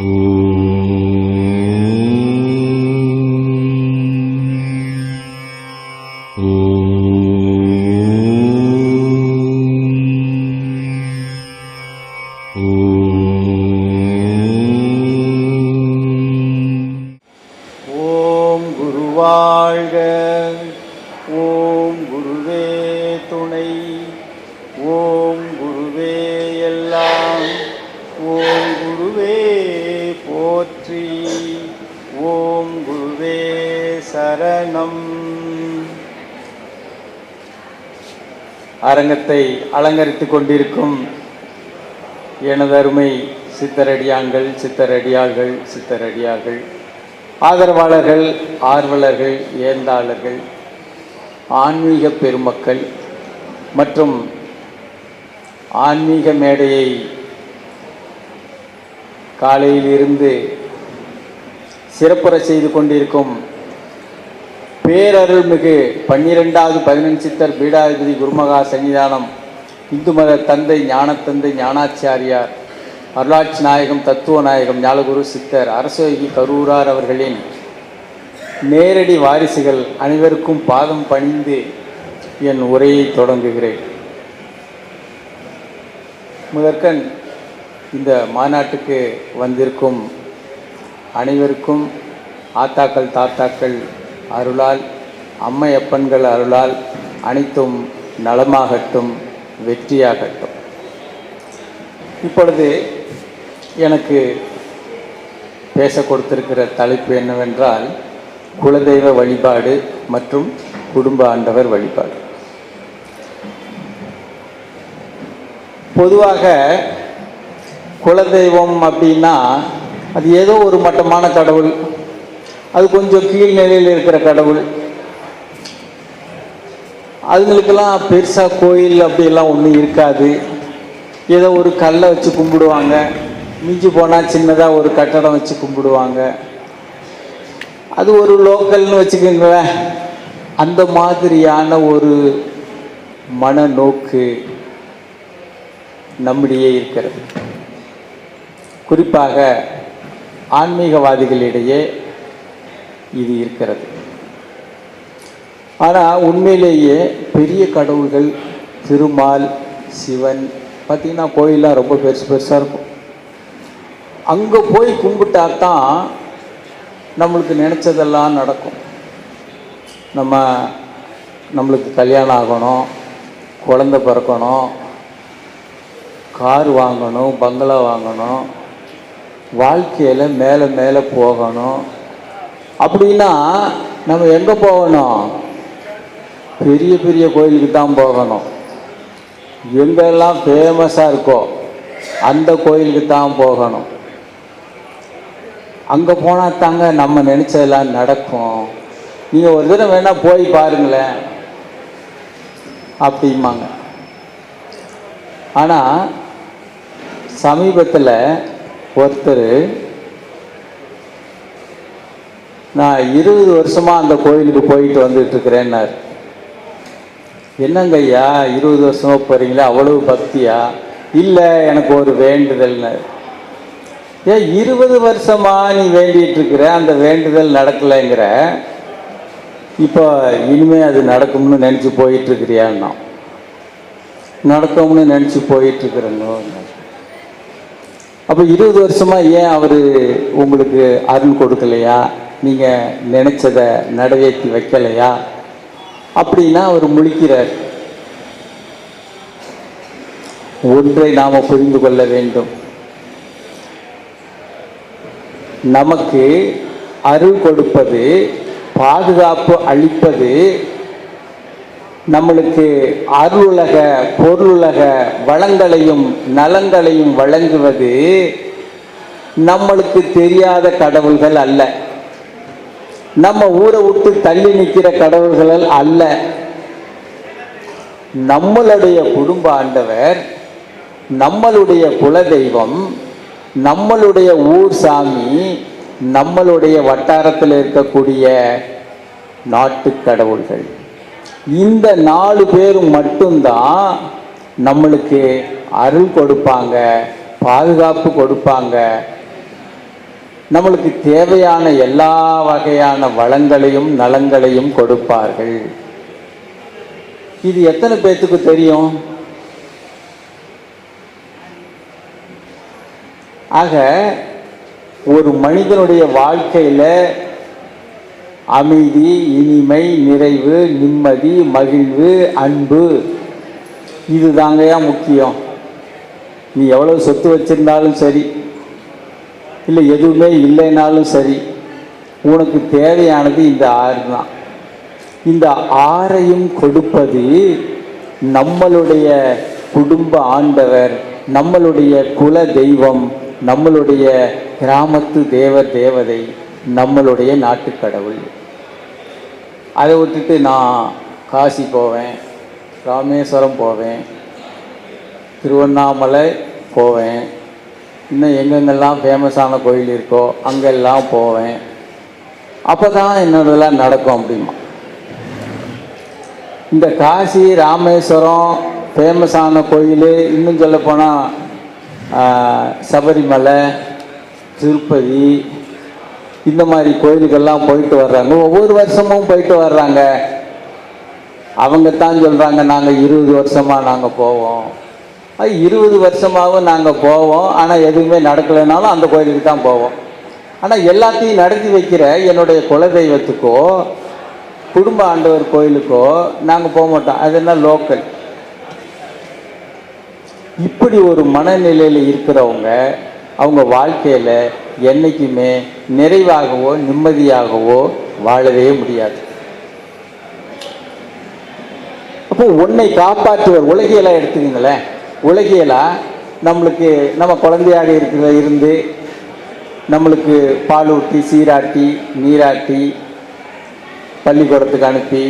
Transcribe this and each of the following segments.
ओ அரங்கத்தை அலங்கரித்துக் கொண்டிருக்கும் எனதருமை சித்தரடியாங்கள் சித்தரடியார்கள் சித்தரடியார்கள் ஆதரவாளர்கள் ஆர்வலர்கள் ஏந்தாளர்கள் ஆன்மீக பெருமக்கள் மற்றும் ஆன்மீக மேடையை காலையிலிருந்து சிறப்புற செய்து கொண்டிருக்கும் பேரருள்மிகு பன்னிரெண்டாவது பதினஞ்சித்தர் பீடாதிபதி குருமகா சன்னிதானம் இந்து மத தந்தை ஞானத்தந்தை ஞானாச்சாரியார் அருளாட்சி நாயகம் தத்துவ நாயகம் ஞாலகுரு சித்தர் அரசோகி கரூரார் அவர்களின் நேரடி வாரிசுகள் அனைவருக்கும் பாதம் பணிந்து என் உரையை தொடங்குகிறேன். முதற்கண் இந்த மாநாட்டுக்கு வந்திருக்கும் அனைவருக்கும் ஆத்தாக்கள் தாத்தாக்கள் அருளால் அம்மையப்பன்கள் அருளால் அனைத்தும் நலமாகட்டும் வெற்றியாகட்டும். இப்பொழுது எனக்கு பேச கொடுத்திருக்கிற தலைப்பு என்னவென்றால் குலதெய்வ வழிபாடு மற்றும் குடும்ப ஆண்டவர் வழிபாடு. பொதுவாக குலதெய்வம் அப்படின்னா அது ஏதோ ஒரு மட்டமான கடவுள் அது கொஞ்சம் கீழ்நிலையில் இருக்கிற கடவுள். அதுங்களுக்கெல்லாம் பெருசாக கோயில் அப்படியெல்லாம் ஒன்றும் இருக்காது. ஏதோ ஒரு கல்லை வச்சு கும்பிடுவாங்க. மிஞ்சி போனால் சின்னதாக ஒரு கட்டடம் வச்சு கும்பிடுவாங்க. அது ஒரு லோக்கல்னு வச்சுக்கோங்களேன். அந்த மாதிரியான ஒரு மனநோக்கு நம்மிடையே இருக்கிறது. குறிப்பாக ஆன்மீகவாதிகளிடையே இது இருக்கிறது. ஆனால் உண்மையிலேயே பெரிய கடவுள்கள் திருமால் சிவன் பார்த்திங்கன்னா கோயிலாம் ரொம்ப பெருசு பெருசாக இருக்கும். அங்கே போய் கும்பிட்டா தான் நம்மளுக்கு நினச்சதெல்லாம் நடக்கும். நம்ம நம்மளுக்கு கல்யாணம் ஆகணும் குழந்த பிறக்கணும் கார் வாங்கணும் பங்களா வாங்கணும் வாழ்க்கையில் மேலே மேலே போகணும். அப்படின்னா நம்ம எங்கே போகணும்? பெரிய பெரிய கோயிலுக்கு தான் போகணும். எங்கெல்லாம் ஃபேமஸாக இருக்கோ அந்த கோயிலுக்கு தான் போகணும். அங்கே போனால் தாங்க நம்ம நினச்சதெல்லாம் நடக்கும். நீங்கள் ஒரு தடவை வேணால் போய் பாருங்களேன். அப்படிம்பாங்க. ஆனால் சமீபத்தில் ஒருத்தர் நான் இருபது வருஷமாக அந்த கோயிலுக்கு போயிட்டு வந்துட்டு இருக்கிறேன்னாரு என்னங்க ஐயா இருபது வருஷமா போகிறீங்களா அவ்வளவு பக்தியா? இல்லை எனக்கு ஒரு வேண்டுதல்னாரு. ஏன் இருபது வருஷமா நீ வேண்டிட்டு இருக்கிற அந்த வேண்டுதல் நடக்கலைங்கிற. இப்போ இனிமே அது நடக்கும்னு நினச்சி போயிட்டு இருக்கிறியான்னா நடக்கும்னு நினச்சி போயிட்டு அப்போ இருபது வருஷமா ஏன் அவர் உங்களுக்கு அருள் கொடுக்கலையா? நீங்கள் நினைச்சதை நடவேற்றி வைக்கலையா? அப்படின்னா அவர் முழிக்கிறார். ஒன்றை நாம் புரிந்து கொள்ள வேண்டும். நமக்கு அருள் கொடுப்பது பாதுகாப்பு அளிப்பது நம்மளுக்கு அருளுலக பொருளுலக வளங்களையும் நலங்களையும் வழங்குவது நம்மளுக்கு தெரியாத கடவுள்கள் அல்ல. நம்ம ஊரை விட்டு தள்ளி நிற்கிற கடவுள்கள் அல்ல. நம்மளுடைய குடும்ப ஆண்டவர் நம்மளுடைய குலதெய்வம் நம்மளுடைய ஊர் சாமி நம்மளுடைய வட்டாரத்தில் இருக்கக்கூடிய நாட்டு கடவுள்கள். இந்த நாலு பேரும் மட்டும்தான் நம்மளுக்கு அருள் கொடுப்பாங்க பாதுகாப்பு கொடுப்பாங்க நம்மளுக்கு தேவையான எல்லா வகையான வளங்களையும் நலங்களையும் கொடுப்பார்கள். இது எத்தனை பேர்த்துக்கு தெரியும்? ஆக ஒரு மனிதனுடைய வாழ்க்கையில் அமைதி இனிமை நிறைவு நிம்மதி மகிழ்வு அன்பு இதுதாங்கயா முக்கியம். நீ எவ்வளவு சொத்து வச்சிருந்தாலும் சரி. இல்லை எதுவுமே இல்லைனாலும் சரி உனக்கு தேவையானது இந்த ஆறு தான். இந்த ஆறையும் கொடுப்பது நம்மளுடைய குடும்ப ஆண்டவர் நம்மளுடைய குல தெய்வம் நம்மளுடைய கிராமத்து தேவ தேவதை நம்மளுடைய நாட்டு கடவுள். அதை விட்டுட்டு நான் காசி போவேன் ராமேஸ்வரம் போவேன் திருவண்ணாமலை போவேன். இன்னும் எங்கெங்கெல்லாம் ஃபேமஸான கோயில் இருக்கோ அங்கெல்லாம் போவேன். அப்போ தான் என்னோடலாம் நடக்கும் அப்படிமா. இந்த காசி ராமேஸ்வரம் ஃபேமஸான கோயில் இன்னும் சொல்லப்போனால் சபரிமலை திருப்பதி இந்த மாதிரி கோயிலுக்கெல்லாம் போயிட்டு வர்றாங்க. ஒவ்வொரு வருஷமும் போயிட்டு வர்றாங்க. அவங்க தான் சொல்கிறாங்க நாங்கள் இருபது வருஷமாக நாங்கள் போவோம். அது இருபது வருஷமாகவும் நாங்கள் போவோம். ஆனால் எதுவுமே நடக்கலைனாலும் அந்த கோயிலுக்கு தான் போவோம். ஆனால் எல்லாத்தையும் நடத்தி வைக்கிற என்னுடைய குலதெய்வத்துக்கோ குடும்ப ஆண்டவர் கோயிலுக்கோ நாங்கள் போக மாட்டோம். அது என்ன லோக்கல். இப்படி ஒரு மனநிலையில் இருக்கிறவங்க அவங்க வாழ்க்கையில் என்றைக்குமே நிறைவாகவோ நிம்மதியாகவோ வாழவே முடியாது. அப்போ உன்னை காப்பாற்றுவர். உலகியெல்லாம் எடுத்துக்கங்களேன். உலகியலாக நம்மளுக்கு நம்ம குழந்தையாக இருக்கிற இருந்து நம்மளுக்கு பாலூட்டி சீராட்டி நீராட்டி பள்ளிக்கூடத்துக்கு அனுப்பி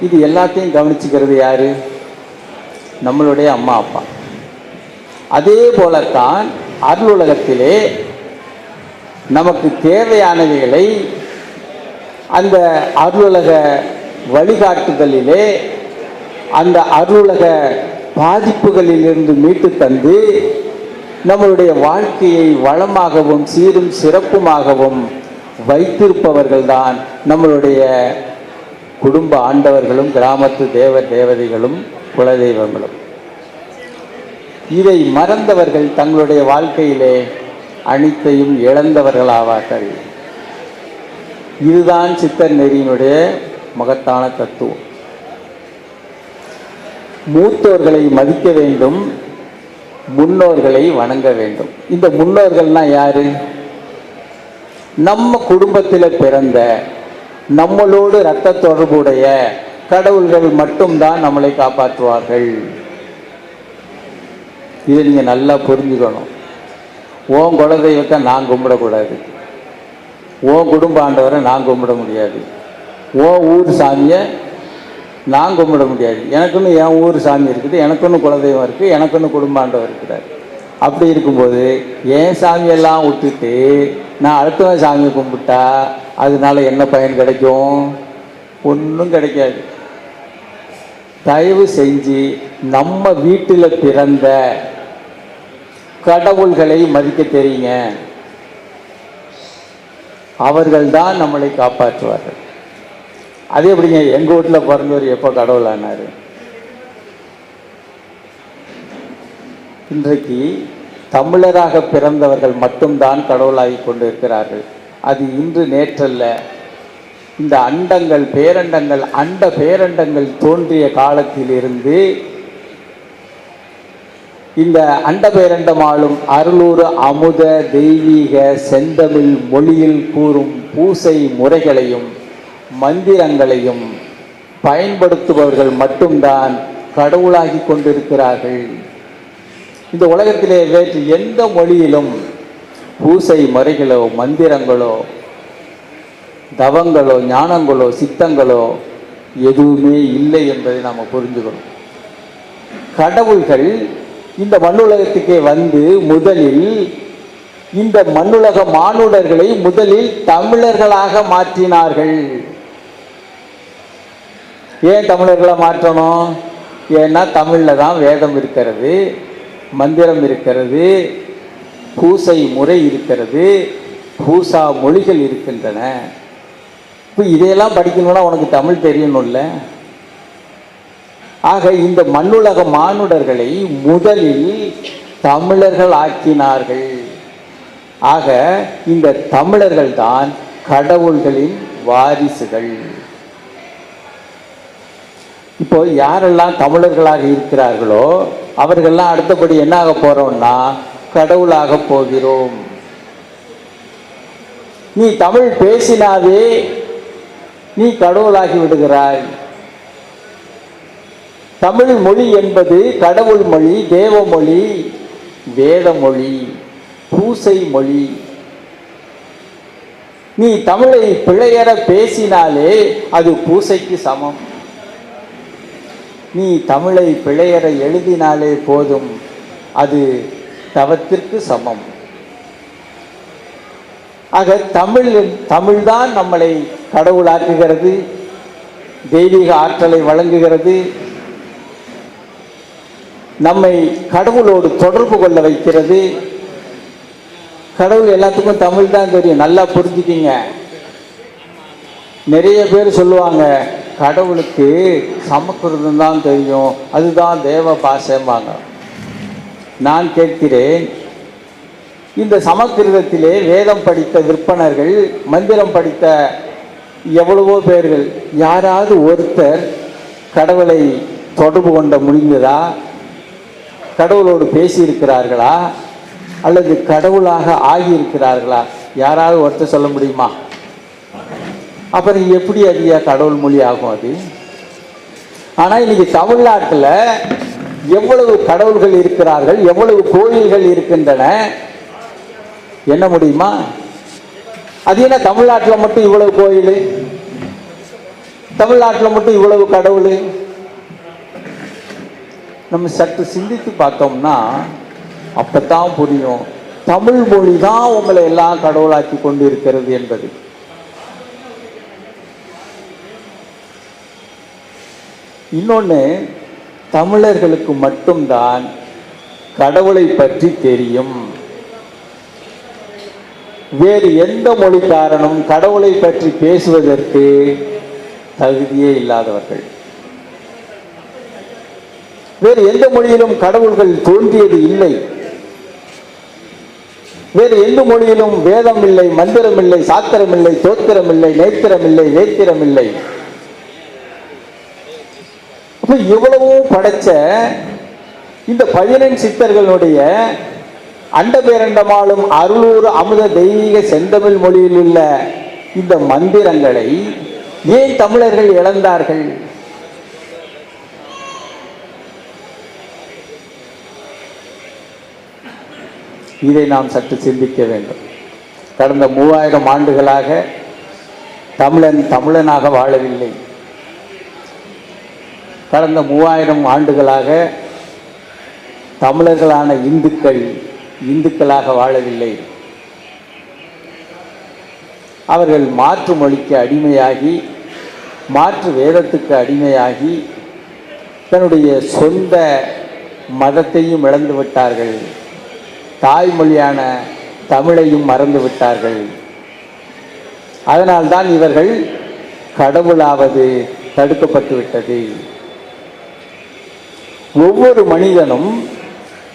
இது எல்லாத்தையும் கவனிச்சுக்கிறது யார்? நம்மளுடைய அம்மா அப்பா. அதே போலத்தான் அருளுலகத்திலே நமக்கு தேவையானவைகளை அந்த அருளுலக வழிகாட்டுதலிலே அந்த அருளுலக பாதிப்புகளிலிருந்து மீட்டு தந்து நம்மளுடைய வாழ்க்கையை வளமாகவும் சீரும் சிறப்புமாகவும் வைத்திருப்பவர்கள்தான் நம்மளுடைய குடும்ப ஆண்டவர்களும் கிராமத்து தேவ தேவதைகளும் குலதெய்வங்களும். இதை மறந்தவர்கள் தங்களுடைய வாழ்க்கையிலே அனைத்தையும் இழந்தவர்களாவார்கள். இதுதான் சித்தர் நெறியினுடைய மகத்தான தத்துவம். மூத்தோர்களை மதிக்க வேண்டும் முன்னோர்களை வணங்க வேண்டும். இந்த முன்னோர்கள்னா யாரு? நம்ம குடும்பத்தில் பிறந்த நம்மளோடு இரத்த தொடர்புடைய கடவுள்கள் மட்டும்தான் நம்மளை காப்பாற்றுவார்கள். இதை நீங்கள் நல்லா புரிஞ்சுக்கணும். உன் குலதெய்வத்தை நான் கும்பிடக்கூடாது. ஓன் குடும்ப ஆண்டவரை நான் கும்பிட முடியாது. ஓ ஊர் சாமியை நான் கும்பிட முடியாது. எனக்குன்னு என் ஊர் சாமி இருக்குது எனக்குன்னு குலதெய்வம் இருக்குது எனக்குன்னு குடும்பாண்டவர் இருக்கிறார். அப்படி இருக்கும்போது என் சாமியெல்லாம் விட்டுட்டு நான் அடுத்தவன் சாமியை கும்பிட்டா அதனால என்ன பயன் கிடைக்கும்? ஒன்றும் கிடைக்காது. தயவு செஞ்சு நம்ம வீட்டில் பிறந்த கடவுள்களை மதிக்க தெரியுங்க. அவர்கள்தான் நம்மளை காப்பாற்றுவார்கள். அது எப்படிங்க? எங்க வீட்டில் பிறந்தவர் எப்போ கடவுள் இன்றைக்கு தமிழராக பிறந்தவர்கள் மட்டும்தான் கடவுளாகி கொண்டு இருக்கிறார்கள் அது இன்று நேற்றல்ல. இந்த அண்டங்கள் பேரண்டங்கள் அண்ட பேரண்டங்கள் தோன்றிய காலத்திலிருந்து இந்த அண்ட பேரண்டமாலும் அருளூர் அமுத தெய்வீக செந்தமிழ் மொழியில் கூறும் பூசை முறைகளையும் மந்திரங்களையும் பயன்படுத்துபவர்கள் மட்டும்தான் கடவுளாகி கொண்டிருக்கிறார்கள். இந்த உலகத்திலே வேற்று எந்த மொழியிலும் பூசை முறைகளோ மந்திரங்களோ தவங்களோ ஞானங்களோ சித்தங்களோ எதுவுமே இல்லை என்பதை நாம் புரிஞ்சுக்கணும். கடவுள்கள் இந்த மண்ணுலகத்துக்கே வந்து முதலில் இந்த மண்ணுலக மானுடர்களை முதலில் தமிழர்களாக மாற்றினார்கள். ஏன் தமிழர்களை மாற்றணும்? ஏன்னா தமிழில் தான் வேதம் இருக்கிறது மந்திரம் இருக்கிறது பூசை முறை இருக்கிறது பூசா மொழிகள் இருக்கின்றன. இப்போ இதையெல்லாம் படிக்கணும்னா உனக்கு தமிழ் தெரியணும்ல? ஆக இந்த மண்ணுலக மானுடர்களை முதலில் தமிழர்கள் ஆக்கினார்கள். ஆக இந்த தமிழர்கள் தான் கடவுள்களின் வாரிசுகள். இப்போ யாரெல்லாம் தமிழர்களாக இருக்கிறார்களோ அவர்கள்லாம் அடுத்தபடி என்னாக போகிறோம்னா கடவுளாக போகிறோம். நீ தமிழ் பேசினாவே நீ கடவுளாகி விடுகிறாய். தமிழ் மொழி என்பது கடவுள் மொழி தேவமொழி வேதமொழி பூசை மொழி. நீ தமிழை பிழையற பேசினாலே அது பூசைக்கு சமம். நீ தமிழை பிழையற எழுதினாலே போதும். அது தவத்திற்கு சமம். ஆக தமிழ் தமிழ்தான் நம்மளை கடவுளாக்குகிறது தெய்வீக ஆற்றலை வழங்குகிறது. நம்மை கடவுளோடு தொடர்பு கொள்ள வைக்கிறது. கடவுள் எல்லாத்துக்கும் தமிழ் தான் தெரியும். நல்லா புரிஞ்சுக்கிங்க. நிறைய பேர் சொல்லுவாங்க கடவுளுக்கு சமஸ்கிருதம் தான் தெரியும். அதுதான் தேவ பாசம்பாங்க நான் கேட்கிறேன் இந்த சமஸ்கிருதத்திலே வேதம் படித்த விற்பனர்கள் மந்திரம் படித்த எவ்வளவோ பேர்கள் யாராவது ஒருத்தர் கடவுளை தொடர்பு கொண்ட முடிந்ததா? கடவுளோடு பேசியிருக்கிறார்களா? அல்லது கடவுளாக ஆகியிருக்கிறார்களா? யாராவது ஒருத்தர் சொல்ல முடியுமா? அப்புறம் எப்படி அது கடவுள் மொழி ஆகும் அது? ஆனால் இன்னைக்கு தமிழ்நாட்டில் எவ்வளவு கடவுள்கள் இருக்கிறார்கள் எவ்வளவு கோயில்கள் இருக்கின்றன? என்ன முடியுமா? அது என்ன தமிழ்நாட்டில் மட்டும் இவ்வளவு கோயில்? தமிழ்நாட்டில் மட்டும் இவ்வளவு கடவுள்? நம்ம சற்று சிந்தித்து பார்த்தோம்னா அப்பத்தான் புரியும். தமிழ் மொழி தான் உங்களை எல்லாம் கடவுளாக்கி கொண்டு இருக்கிறது என்பது. இன்னொன்று தமிழர்களுக்கு மட்டும்தான் கடவுளை பற்றி தெரியும். வேறு எந்த மொழிக்காரனும் கடவுளை பற்றி பேசுவதற்கு தகுதியே இல்லாதவர்கள். வேறு எந்த மொழியிலும் கடவுள்கள் தோன்றியது இல்லை. வேறு எந்த மொழியிலும் வேதம் இல்லை மந்திரம் இல்லை சாத்திரம் இல்லை தோத்திரம் இல்லை நேத்திரம் இல்லை வேத்திரம் இல்லை. அப்ப இவ்வளவும் படைச்ச இந்த பதினெண் சித்தர்களுடைய அண்டபேரண்டமாலும் அருளூர் அமுத தெய்வீக செந்தமிழ் மொழியில் உள்ள இந்த மந்திரங்களை ஏன் தமிழர்கள் இழந்தார்கள்? இதை நாம் சற்று சிந்திக்க வேண்டும். கடந்த மூவாயிரம் ஆண்டுகளாக தமிழன் தமிழனாக வாழவில்லை. கடந்த மூவாயிரம் ஆண்டுகளாக தமிழர்களான இந்துக்கள் இந்துக்களாக வாழவில்லை. அவர்கள் மாற்று மொழிக்கு அடிமையாகி மாற்று வேதத்துக்கு அடிமையாகி தன்னுடைய சொந்த மதத்தையும் இழந்து விட்டார்கள். தாய்மொழியான தமிழையும் மறந்து விட்டார்கள். அதனால்தான் இவர்கள் கடவுளாவது தடுக்கப்பட்டு விட்டது. ஒவ்வொரு மனிதனும்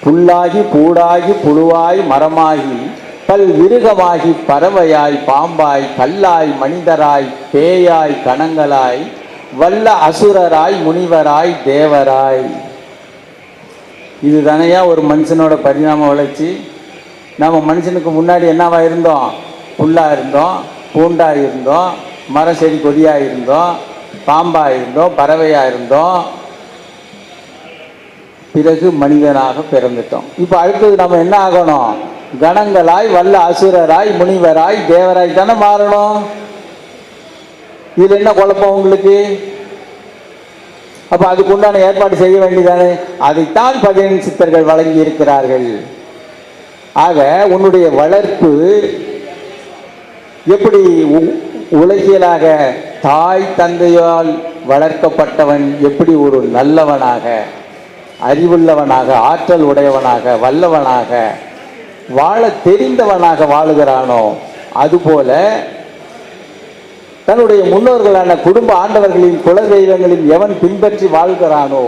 புல்லாகி பூடாகி புழுவாய் மரமாகி பல் விருகமாகி பறவையாய் பாம்பாய் கல்லாய் மனிதராய் பேயாய் கணங்களாய் வல்ல அசுரராய் முனிவராய் தேவராய். இது தானையா ஒரு மனுஷனோட பரிணாம வளர்ச்சி? நம்ம மனுஷனுக்கு முன்னாடி என்னவா இருந்தோம்? புல்லா இருந்தோம் பூண்டாக இருந்தோம் மரம் செடி கொடியாக இருந்தோம் பாம்பாக இருந்தோம் பறவையாக இருந்தோம் பிறகு மனிதனாக பிறந்துட்டோம். இப்போ அடுத்தது நம்ம என்ன ஆகணும்? கணங்களாய் வல்ல அசுரராய் முனிவராய் தேவராய் தானே மாறணும்? இதில் என்ன குழப்பம் உங்களுக்கு? அப்போ அதுக்குண்டான ஏற்பாடு செய்ய வேண்டியதானே? அதைத்தான் பதினெண் சித்தர்கள் வழங்கி இருக்கிறார்கள். ஆக உன்னுடைய வளர்ப்பு எப்படி உலகியலாக தாய் தந்தையால் வளர்க்கப்பட்டவன் எப்படி ஒரு நல்லவனாக அறிவுள்ளவனாக ஆற்றல் உடையவனாக வல்லவனாக வாழ தெரிந்தவனாக வாழுகிறானோ அதுபோல தன்னுடைய முன்னோர்களான குடும்ப ஆண்டவர்களின் குல தெய்வங்களின் எவன் பின்பற்றி வாழ்கிறானோ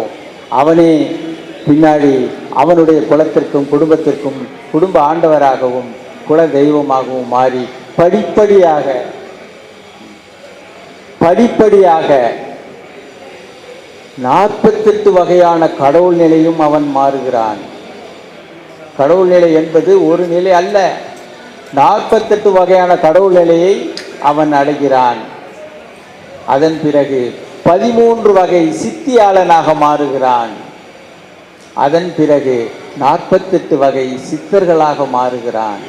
அவனே பின்னாடி அவனுடைய குலத்திற்கும் குடும்பத்திற்கும் குடும்ப ஆண்டவராகவும் குல தெய்வமாகவும் மாறி படிப்படியாக படிப்படியாக நாற்பத்தெட்டு வகையான கடவுள் நிலையும் அவன் மாறுகிறான். கடவுள் நிலை என்பது ஒரு நிலை அல்ல. நாற்பத்தெட்டு வகையான கடவுள் நிலையை அவன் அடைகிறான். அதன் பிறகு பதிமூன்று வகை சித்தியாளனாக மாறுகிறான். அதன் பிறகு நாற்பத்தெட்டு வகை சித்தர்களாக மாறுகிறான்.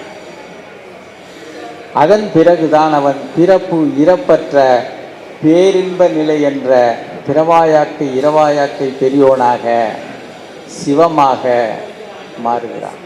அதன் பிறகுதான் அவன் பிறப்பு இறப்பற்ற பேரின்ப நிலை என்ற பிறவாயாக்கை இரவாயாக்கை பெரியோனாக சிவமாக மாறுகிறான்